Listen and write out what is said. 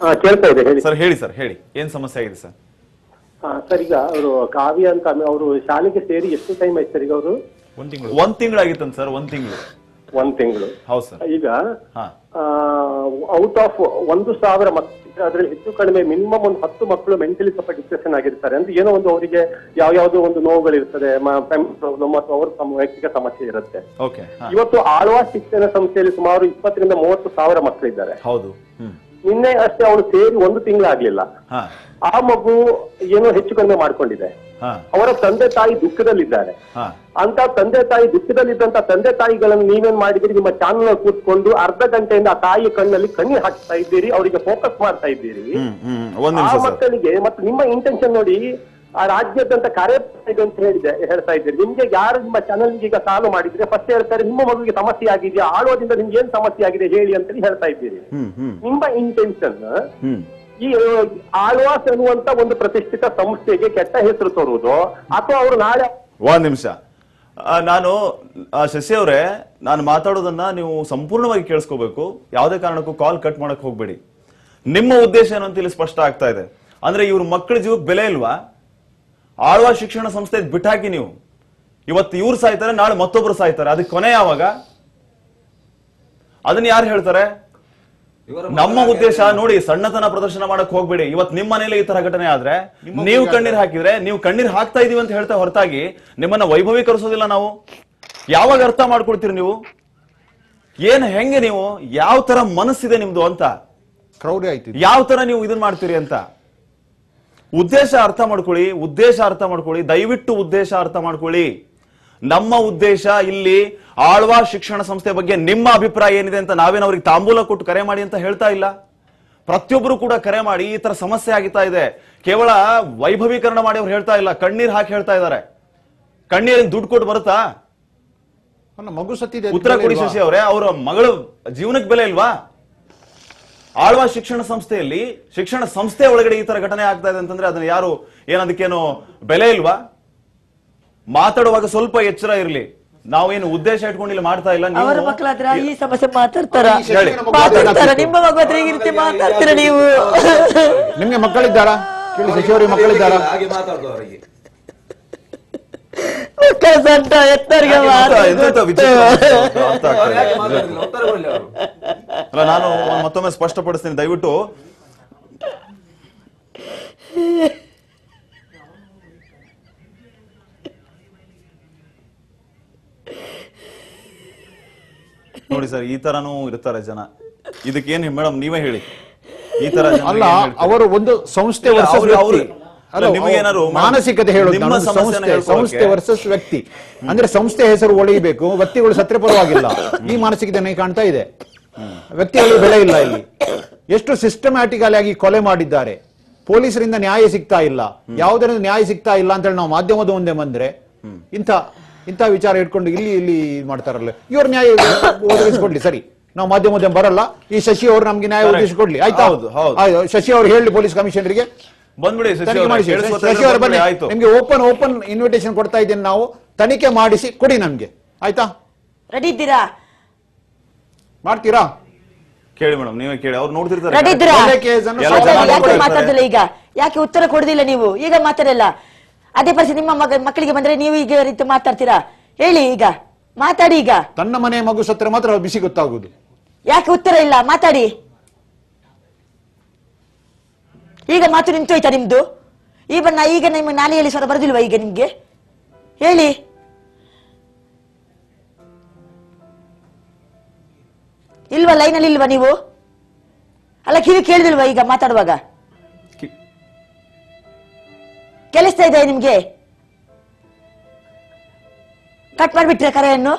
ಹಾ ಕೇಳ್ತಾ ಇದೆ ಹೇಳಿ. ಸರ್ ಹೇಳಿ ಸರ್ ಹೇಳಿ. ಏನ್ ಸಮಸ್ಯೆ ಆಗಿದೆ ಸರ್? ಹಾ ಸರ್ ಈಗ ಅವರು ಕಾವ್ಯ ಅಂತ ಅವರು ಶಾಲೆಗೆ ಸೇರಿ ಎಷ್ಟು ಟೈಮ್ ಆಯ್ತು ಸರ್ ಈಗ ಅವರು? ಒಂದ್ ತಿಂಗಳು. ಒಂದ್ ತಿಂಗಳಾಗಿತ್ತಂತ ಸರ್ ಒಂದ್ ತಿಂಗಳು. ಒಂದ್ ತಿಂಗಳು. ಹೌದು ಸರ್. ಈಗ ಆ ಔಟ್ ಆಫ್ ಒಂದು ಸಾವಿರ ಮಕ್ಕಳು ಅದ್ರಲ್ಲಿ ಹೆಚ್ಚು ಕಡಿಮೆ ಮಿನಿಮಮ್ ಒಂದು ಹತ್ತು ಮಕ್ಕಳು ಮೆಂಟಲಿ ಸ್ವಲ್ಪ ಡಿಪ್ರೆಷನ್ ಆಗಿರ್ತಾರೆ ಅಂದ್ರೆ ಏನೋ ಒಂದು ಅವರಿಗೆ ಯಾವ ಯಾವ್ದೋ ಒಂದು ನೋವುಗಳಿರ್ತದೆ ಪ್ರಾಬ್ಲಮ್ ಅಥವಾ ಅವ್ರ ವೈಯಕ್ತಿಕ ಸಮಸ್ಯೆ ಇರುತ್ತೆ. ಓಕೆ ಇವತ್ತು ಆಳ್ವಾ ಶಿಕ್ಷಣ ಸಂಸ್ಥೆಯಲ್ಲಿ ಸುಮಾರು ಇಪ್ಪತ್ತರಿಂದ ಮೂವತ್ತು ಸಾವಿರ ಮಕ್ಕಳಿದ್ದಾರೆ ಹೌದು. ನಿನ್ನೆ ಅಷ್ಟೇ ಅವಳು ಸೇರಿ ಒಂದು ತಿಂಗಳಾಗ್ಲಿಲ್ಲ. ಆಗ್ಲಿಲ್ಲ ಆ ಮಗು ಏನೋ ಹೆಚ್ಚು ಕಡಿಮೆ ಮಾಡ್ಕೊಂಡಿದೆ. ಅವರ ತಂದೆ ತಾಯಿ ದುಃಖದಲ್ಲಿದ್ದಾರೆ. ಅಂತ ತಂದೆ ತಾಯಿ ದುಃಖದಲ್ಲಿದ್ದಂತ ತಂದೆ ತಾಯಿಗಳನ್ನು ನೀವೇನ್ ಮಾಡಿದಿರಿ ನಿಮ್ಮ ಚಾನಲ್ ಕೂತ್ಕೊಂಡು ಅರ್ಧ ಗಂಟೆಯಿಂದ ಆ ತಾಯಿ ಕಣ್ಣಲ್ಲಿ ಕಣ್ಣಿ ಹಾಕ್ತಾ ಇದ್ದೀರಿ ಅವರಿಗೆ ಫೋಕಸ್ ಮಾಡ್ತಾ ಇದ್ದೀರಿ. ಆ ಮಕ್ಕಳಿಗೆ ಮತ್ತೆ ನಿಮ್ಮ ಇಂಟೆನ್ಷನ್ ನೋಡಿ ಆ ರಾಜ್ಯದಂತ ಕಾರ್ಯ ಇದೆ ಅಂತ ಹೇಳಿದೆ ಹೇಳ್ತಾ ಇದ್ದೀರಿ. ನಿಮ್ಗೆ ಯಾರು ನಿಮ್ಮ ಚಾನಲ್ ಈಗ ಸಾಲು ಮಾಡಿದ್ರೆ ಫಸ್ಟ್ ಹೇಳ್ತಾರೆ ನಿಮ್ಮ ಮಗುವಿಗೆ ಸಮಸ್ಯೆ ಆಗಿದೆಯಾ? ಆಳೋದ್ರಿಂದ ನಿಮ್ಗೆ ಏನ್ ಸಮಸ್ಯೆ ಆಗಿದೆ ಹೇಳಿ ಅಂತ ಹೇಳ್ತಾ ಇದ್ದೀರಿ. ನಿಮ್ಮ ಇಂಟೆನ್ಷನ್ ಈ ಆಳ್ವಾಸ್ ಅನ್ನುವಂತ ಒಂದು ಪ್ರತಿಷ್ಠಿತ ಸಂಸ್ಥೆಗೆ ಕೆಟ್ಟ ಹೆಸರು ತರುವುದು ಅಥವಾ ಅವರು ನಾಳೆ ಒಂದ್ ನಿಮಿಷ. ನಾನು ಆ, ಶಶಿ ಅವರೇ ನಾನು ಮಾತಾಡೋದನ್ನ ನೀವು ಸಂಪೂರ್ಣವಾಗಿ ಕೇಳಿಸ್ಕೋಬೇಕು. ಯಾವುದೇ ಕಾರಣಕ್ಕೂ ಕಾಲ್ ಕಟ್ ಮಾಡಕ್ ಹೋಗ್ಬೇಡಿ. ನಿಮ್ಮ ಉದ್ದೇಶ ಏನು ಅಂತ ಇಲ್ಲಿ ಸ್ಪಷ್ಟ ಆಗ್ತಾ ಇದೆ. ಅಂದ್ರೆ ಇವ್ರ ಮಕ್ಕಳ ಜೀವಕ್ಕೆ ಬೆಲೆ ಇಲ್ವಾ? ಆಳ್ವಾ ಶಿಕ್ಷಣ ಸಂಸ್ಥೆ ಬಿಟ್ಟಾಕಿ ನೀವು. ಇವತ್ತು ಇವ್ರು ಸಾಯ್ತಾರೆ ನಾಳೆ ಮತ್ತೊಬ್ರು ಸಾಯ್ತಾರೆ. ಅದಕ್ಕೆ ಕೊನೆ ಯಾವಾಗ? ಅದನ್ನ ಯಾರು ಹೇಳ್ತಾರೆ? ನಮ್ಮ ಉದ್ದೇಶ ನೋಡಿ ಸಣ್ಣತನ ಪ್ರದರ್ಶನ ಮಾಡಕ್ ಹೋಗ್ಬೇಡಿ. ಇವತ್ ನಿಮ್ಮ ಮನೇಲಿ ಈ ತರ ಘಟನೆ ಆದ್ರೆ ನೀವು ಕಣ್ಣೀರ್ ಹಾಕಿದ್ರೆ ನೀವು ಕಣ್ಣೀರ್ ಹಾಕ್ತಾ ಇದೀವಿ ಅಂತ ಹೇಳ್ತಾ ಹೊರತಾಗಿ ನಿಮ್ಮನ್ನ ವೈಭವೀಕರಿಸೋದಿಲ್ಲ ನಾವು. ಯಾವಾಗ ಅರ್ಥ ಮಾಡ್ಕೊಳ್ತೀರಿ ನೀವು? ಏನ್ ಹೆಂಗೆ ನೀವು? ಯಾವ ತರ ಮನಸ್ಸಿದೆ ನಿಮ್ದು ಅಂತ? ಕ್ರೌಡಿ ಆಯ್ತು ಯಾವ ತರ ನೀವು ಇದನ್ ಮಾಡ್ತೀರಿ ಅಂತ? ಉದ್ದೇಶ ಅರ್ಥ ಮಾಡ್ಕೊಳ್ಳಿ ಉದ್ದೇಶ ಅರ್ಥ ಮಾಡ್ಕೊಳ್ಳಿ ದಯವಿಟ್ಟು ಉದ್ದೇಶ ಅರ್ಥ ಮಾಡ್ಕೊಳ್ಳಿ. ನಮ್ಮ ಉದ್ದೇಶ ಇಲ್ಲಿ ಆಳ್ವಾ ಶಿಕ್ಷಣ ಸಂಸ್ಥೆ ಬಗ್ಗೆ ನಿಮ್ಮ ಅಭಿಪ್ರಾಯ ಏನಿದೆ ಅಂತ ನಾವೇನು ಅವ್ರಿಗೆ ತಾಂಬೂಲ ಕೊಟ್ಟು ಕರೆ ಮಾಡಿ ಅಂತ ಹೇಳ್ತಾ ಇಲ್ಲ. ಪ್ರತಿಯೊಬ್ಬರು ಕೂಡ ಕರೆ ಮಾಡಿ ಈ ತರ ಸಮಸ್ಯೆ ಆಗಿತಾ ಇದೆ. ಕೇವಲ ವೈಭವೀಕರಣ ಮಾಡಿ ಅವ್ರು ಹೇಳ್ತಾ ಇಲ್ಲ ಕಣ್ಣೀರ್ ಹಾಕಿ ಹೇಳ್ತಾ ಇದ್ದಾರೆ. ಕಣ್ಣೀರಿನ ದುಡ್ಡು ಕೊಟ್ಟು ಬರುತ್ತಾ? ಮಗು ಸತ್ತಿದೆ ಉತ್ತರ ಕೊಡಿ ಶಶಿ ಅವರೇ ಅವರ ಮಗಳ ಜೀವನಕ್ಕೆ ಬೆಲೆ ಇಲ್ವಾ? ಆಳ್ವಾ ಶಿಕ್ಷಣ ಸಂಸ್ಥೆಯಲ್ಲಿ ಶಿಕ್ಷಣ ಸಂಸ್ಥೆ ಒಳಗಡೆ ಈ ತರ ಘಟನೆ ಆಗ್ತಾ ಇದೆ ಅಂತಂದ್ರೆ ಅದನ್ನ ಯಾರು ಏನದಕ್ಕೇನು ಬೆಲೆ ಇಲ್ವಾ? ಮಾತಾಡುವಾಗ ಸ್ವಲ್ಪ ಎಚ್ಚರ ಇರಲಿ. ನಾವೇನು ಉದ್ದೇಶ ಇಟ್ಕೊಂಡಿಲ್ಲ ಮಾಡ್ತಾ ಇಲ್ಲ ನೀವು- ಅವರ ಮಕ್ಕಳ ಹತ್ರ ಈ ಸಮಸ್ಯೆ ಮಾತಾಡ್ತಾರ? ನಿಮ್ಮ ಮಗು ಹತ್ರ ಈ ರೀತಿ ಮಾತಾಡ್ತೀರ ನೀವು? ನಿಮ್ಗೆ ಮಕ್ಕಳಿದ್ದಾರಾ? ಕೇಳಿ ಸಚಿವರಿಗೆ ಮಕ್ಕಳಿದ್ದಾರಾ? ಹಾಗೆ ಮಾತಾಡ್ದು ಅವರಿಗೆ ಮಕ್ಕಳ ಸಂತ ಎತ್ತರಿಗೆ ಎಂತ- ಎಂತೆಂತ ವಿಚಿತ್ರ ಮಾತಾಡ್ತಾರೆ. ಅರ್ಥ ಆಗ್ತಾ ಅವ್ರು ಯಾಕೆ ಇಲ್ಲ. ಮಾತಾಡುದಿಲ್ಲ ಉತ್ತರ ಎತ್ತರಿಗೆ ಅಲ್ಲ ನಾನು ಮತ್ತೊಮ್ಮೆ ಸ್ಪಷ್ಟಪಡಿಸ್ತೀನಿ. ದಯವಿಟ್ಟು ನೋಡಿ ಸರ್ ಈ ತರನೂ ಇರ್ತಾರೆ ಜನ. ಇದಕ್ಕೇನು ಮೇಡಮ್ ನೀವೇ ಹೇಳಿ. ಈ ತರ ಅಲ್ಲ ಅವರು ಒಂದು ಸಂಸ್ಥೆ ಮಾನಸಿಕತೆ ಹೇಳೋದು ಸಂಸ್ಥೆ ವರ್ಸಸ್ ವ್ಯಕ್ತಿ. ಅಂದ್ರೆ ಸಂಸ್ಥೆ ಹೆಸರು ಒಳಿಬೇಕು ವ್ಯಕ್ತಿಗಳು ಸತ್ಯಪರವಾಗಿಲ್ಲ ಈ ಮಾನಸಿಕತೆ ಕಾಣ್ತಾ ಇದೆ. ವ್ಯಕ್ತಿಗಳು ಬೆಲೆ ಇಲ್ಲ ಇಲ್ಲಿ. ಎಷ್ಟು ಸಿಸ್ಟಮ್ಯಾಟಿಕಲ್ ಆಗಿ ಕೊಲೆ ಮಾಡಿದ್ದಾರೆ. ಪೊಲೀಸರಿಂದ ನ್ಯಾಯ ಸಿಗ್ತಾ ಇಲ್ಲ. ಯಾವುದರಿಂದ ನ್ಯಾಯ ಸಿಗ್ತಾ ಇಲ್ಲ ಅಂತ ಹೇಳಿ ನಾವು ಮಾಧ್ಯಮದ ಮುಂದೆ ಬಂದ್ರೆ ಇಂಥ ಇಂಥ ವಿಚಾರ ಇಟ್ಕೊಂಡು ಇಲ್ಲಿ ಇಲ್ಲಿ ಮಾಡ್ತಾರಲ್ಲ. ಇವ್ರ ನ್ಯಾಯ ಒದಗಿಸ್ಕೊಡ್ಲಿ ಸರಿ. ನಾವು ಮಾಧ್ಯಮದ ಬರಲ್ಲ. ಈ ಶಶಿ ಅವರು ನಮ್ಗೆ ನ್ಯಾಯ ಒದಗಿಸಿಕೊಡ್ಲಿ. ಆಯ್ತಾ? ಹೌದು, ಶಶಿ ಅವರು ಹೇಳಿ ಪೊಲೀಸ್ ಕಮಿಷನರ್ಗೆ ಬಂದ್ಬಿಡಿ ಬನ್ನಿ. ನಿಮ್ಗೆ ಓಪನ್ ಓಪನ್ ಇನ್ವಿಟೇಷನ್ ಕೊಡ್ತಾ ಇದ್ದೇನೆ ನಾವು. ತನಿಖೆ ಮಾಡಿಸಿ ಕೊಡಿ ನಮ್ಗೆ. ಆಯ್ತಾ? ರೆಡಿ ಇದ್ದೀರಾ? ಮಾಡ್ತೀರಾ? ಕೇಳಿ ಮೇಡಮ್ ನೀವೇ ಕೇಳಿ. ಅವ್ರು ನೋಡ್ತಿರ್ತಾರೆ. ಈಗ? ಯಾಕೆ ಉತ್ತರ ಕೊಡುದಿಲ್ಲ ನೀವು? ಈಗ ಮಾತಾಡಲ್ಲ. ಅದೇ ಪರಿಸ್ಥಿತಿ ನಿಮ್ಮ ಮಗ ಮಕ್ಕಳಿಗೆ ಬಂದ್ರೆ ನೀವು ಈಗ ರೀತಿ ಮಾತಾಡ್ತೀರಾ? ಹೇಳಿ ಈಗ. ಮಾತಾಡಿ ಈಗ. ತನ್ನ ಮನೆ ಮಗು ಸತ್ರ ಮಾತ್ರ ಬಿಸಿ ಗೊತ್ತಾಗುದು ಯಾಕೆ ಉತ್ತರ ಇಲ್ಲ? ಮಾತಾಡಿ. ಈಗ ಮಾತು ನಿಂತೋಯ್ತಾ ನಿಮ್ದು? ಈ ಬಣ್ಣ ಈಗ ನಿಮ್ಮ ನಾಲೆಯಲ್ಲಿ ಸ್ವರ ಬರೋದಿಲ್ವಾ ಈಗ ನಿಮ್ಗೆ? ಹೇಳಿ. ಇಲ್ವಾ ಲೈನಲ್ಲಿ ಇಲ್ವಾ ನೀವು? ಅಲ್ಲ ಕಿವಿ ಕೇಳಿದಿಲ್ವಾ ಈಗ ಮಾತಾಡುವಾಗ? ಕೇಳಿಸ್ತಾ ಇದೆ ನಿಮ್ಗೆ? ಕಟ್ ಮಾಡ್ಬಿಟ್ರೆ ಕರೆಯನ್ನು?